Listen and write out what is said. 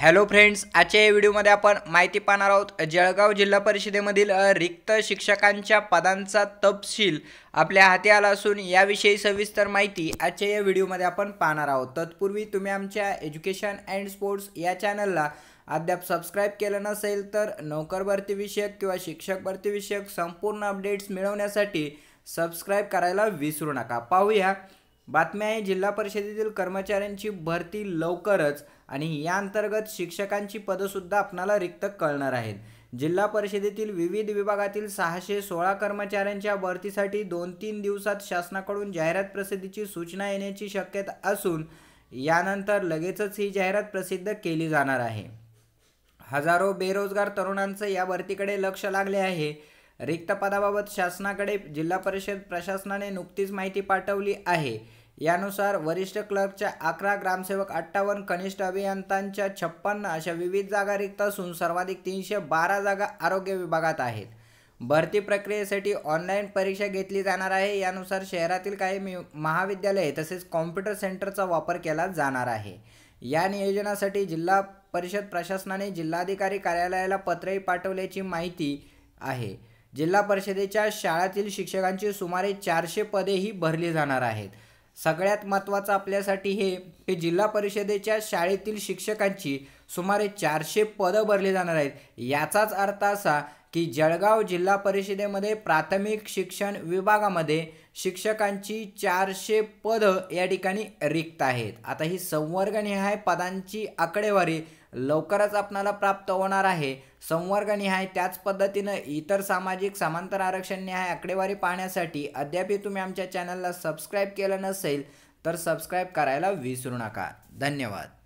Hello friends आजच्या या व्हिडिओमध्ये आपण माहिती पाहणार आहोत जळगाव जिल्हा परिषदेमधील रिक्त शिक्षकांच्या पदांचा तपशील आपल्या हाती आला असून याविषयी सविस्तर माहिती आजच्या या व्हिडिओमध्ये आपण पाहणार आहोत. तत्पूर्वी तुम्ही आमच्या एज्युकेशन अँड स्पोर्ट्स या चॅनलला अद्याप सबस्क्राईब केलं नसेल तर नोकर भरतीविषयक किंवा शिक्षक भरतीविषयक संपूर्ण अपडेट्स मिळवण्यासाठी सबस्क्राईब करायला विसरू नका. पाहूया. बातम्या आहे जिल्हा परिषदेतील कर्मचाऱ्यांची भरती लवकरच आणि या अंतर्गत शिक्षकांची पदंसुद्धा आपणाला रिक्त कळणार आहेत. जिल्हा परिषदेतील विविध विभागातील सहाशे सोळा कर्मचाऱ्यांच्या भरतीसाठी दोन तीन दिवसात शासनाकडून जाहिरात प्रसिद्धीची सूचना येण्याची शक्यता असून यानंतर लगेचच ही जाहिरात प्रसिद्ध केली जाणार आहे. हजारो बेरोजगार तरुणांचं या भरतीकडे लक्ष लागले आहे. रिक्त पदाबाबत शासनाकडे जिल्हा परिषद प्रशासनाने नुकतीच माहिती पाठवली आहे. यानुसार वरिष्ठ क्लर्कच्या अकरा ग्रामसेवक अठ्ठावन्न कनिष्ठ अभियंत्यांच्या छप्पन्न अशा विविध जागा रिक्त असून सर्वाधिक तीनशे बारा जागा आरोग्य विभागात आहेत. भरती प्रक्रियेसाठी ऑनलाईन परीक्षा घेतली जाणार आहे. यानुसार शहरातील काही मी महाविद्यालये तसेच कॉम्प्युटर सेंटरचा वापर केला जाणार आहे. या नियोजनासाठी जिल्हा परिषद प्रशासनाने जिल्हाधिकारी कार्यालयाला पत्रही पाठवल्याची माहिती आहे. जिल्हा परिषदेच्या शाळातील शिक्षकांची सुमारे चारशे पदेही भरली जाणार आहेत. सगळ्यात महत्त्वाचं आपल्यासाठी हे की जिल्हा परिषदेच्या शाळेतील शिक्षकांची सुमारे चारशे पदं भरली जाणार आहेत. याचाच अर्थ असा की जळगाव जिल्हा परिषदेमध्ये प्राथमिक शिक्षण विभागामध्ये शिक्षकांची चारशे पदं या ठिकाणी रिक्त आहेत. आता ही संवर्गनिहाय पदांची आकडेवारी लवकरच आपणाला प्राप्त होणार आहे. संवर्गनिहाय त्याच पद्धतीनं इतर सामाजिक समांतर आरक्षणनिहाय आकडेवारी पाहण्यासाठी अद्यापही तुम्ही आमच्या चॅनलला सबस्क्राईब केलं नसेल तर सबस्क्राईब करायला विसरू नका. धन्यवाद.